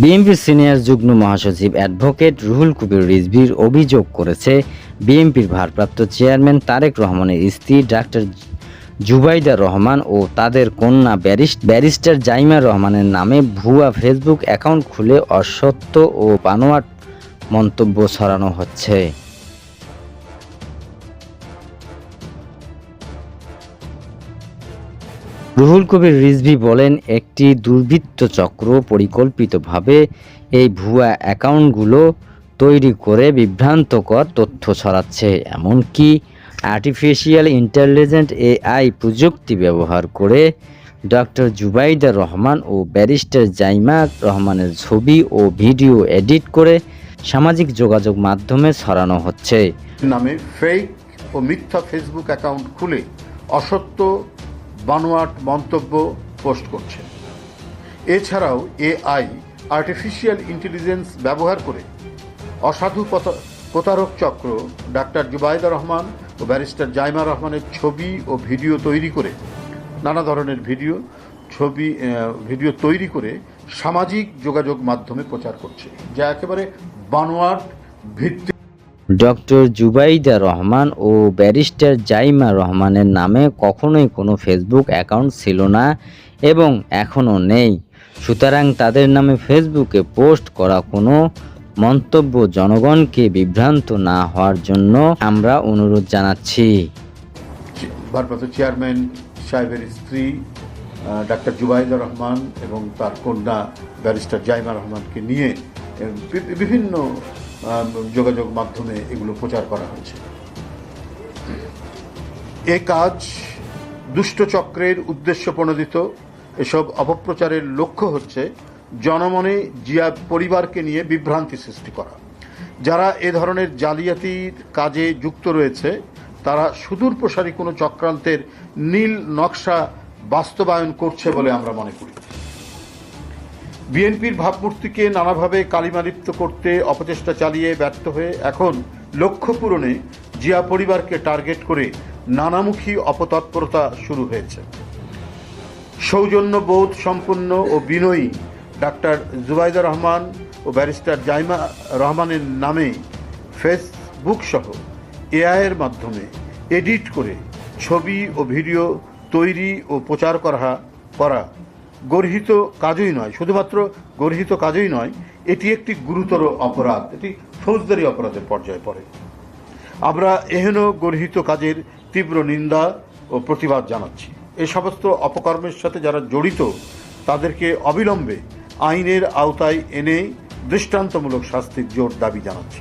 বিএনপির সিনিয়র যুগ্ম মহাসচিব অ্যাডভোকেট রুহুল কুবির রিজভির অভিযোগ করেছে বিএনপির ভারপ্রাপ্ত চেয়ারম্যান তারেক রহমানের স্ত্রী ডাক্তার জুবাইদা রহমান ও তাদের কন্যা ব্যারিস্ট, ব্যারিস্টার জাইমা রহমানের নামে ভুয়া ফেসবুক অ্যাকাউন্ট খুলে অসত্য ও বানোয়াট মন্তব্য ছড়ানো হচ্ছে। রুহুল কবির রিজভি বলেন, একটি দুর্বৃত্ত চক্র পরিকল্পিতভাবে এই ভুয়া অ্যাকাউন্টগুলো তৈরি করে বিভ্রান্তকর তথ্য ছড়াচ্ছে। এমনকি আর্টিফিশিয়াল ইন্টেলিজেন্ট এআই প্রযুক্তি ব্যবহার করে ডক্টর জুবাইদা রহমান ও ব্যারিস্টার জাইমা রহমানের ছবি ও ভিডিও এডিট করে সামাজিক যোগাযোগ মাধ্যমে ছড়ানো হচ্ছে। নামে ফেক ও মিথ্যা ফেসবুক অ্যাকাউন্ট খুলে অসত্য বানোয়াট মন্তব্য পোস্ট করছে। এছাড়াও এআই আর্টিফিশিয়াল ইন্টেলিজেন্স ব্যবহার করে অসাধু প্রতারক চক্র, ডাক্তার জুবাইদা রহমান ও ব্যারিস্টার জাইমা রহমানের ছবি ও ভিডিও তৈরি করে, নানা ধরনের ভিডিও, ছবি ভিডিও তৈরি করে সামাজিক যোগাযোগ মাধ্যমে প্রচার করছে, যা একেবারে বানোয়াট ভিত্তি ডক্টর জুবাইদা রহমান ও ব্যারিস্টার জাইমা রহমানের নামে কখনোই কোনো ফেসবুক অ্যাকাউন্ট ছিল না এবং এখনও নেই। সুতরাং তাদের নামে ফেসবুকে পোস্ট করা কোনো মন্তব্য জনগণকে বিভ্রান্ত না হওয়ার জন্য আমরা অনুরোধ জানাচ্ছি। ভারপ্রাপ্ত চেয়ারম্যান সাহেবের স্ত্রী ডাক্তার জুবাইদা রহমান এবং তার কন্যা ব্যারিস্টার জাইমা রহমানকে নিয়ে বিভিন্ন যোগাযোগ মাধ্যমে এগুলো প্রচার করা হয়েছে। এ কাজ দুষ্ট চক্রের উদ্দেশ্য প্রণোদিত। এসব অপপ্রচারের লক্ষ্য হচ্ছে জনমনে জিয়া পরিবারকে নিয়ে বিভ্রান্তি সৃষ্টি করা। যারা এ ধরনের জালিয়াতির কাজে যুক্ত রয়েছে, তারা সুদূর প্রসারী কোনো চক্রান্তের নীল নকশা বাস্তবায়ন করছে বলে আমরা মনে করি। বিএনপির ভাবমূর্তিকে নানাভাবে কালিমালিপ্ত করতে অপচেষ্টা চালিয়ে ব্যর্থ হয়ে এখন লক্ষ্য পূরণে জিয়া পরিবারকে টার্গেট করে নানামুখী অপতৎপরতা শুরু হয়েছে। সৌজন্যবোধ সম্পন্ন ও বিনয়ী ডাক্তার জুবাইদা রহমান ও ব্যারিস্টার জাইমা রহমানের নামে ফেসবুক সহ এআইয়ের মাধ্যমে এডিট করে ছবি ও ভিডিও তৈরি ও প্রচার করা করা গর্হিত কাজই নয়, শুধুমাত্র গর্হিত কাজই নয়, এটি একটি গুরুতর অপরাধ, এটি ফৌজদারি অপরাধের পর্যায়ে পড়ে। আমরা এহেন গর্হিত কাজের তীব্র নিন্দা ও প্রতিবাদ জানাচ্ছি। এ সমস্ত অপকর্মের সাথে যারা জড়িত, তাদেরকে অবিলম্বে আইনের আওতায় এনে দৃষ্টান্তমূলক শাস্তির জোর দাবি জানাচ্ছি।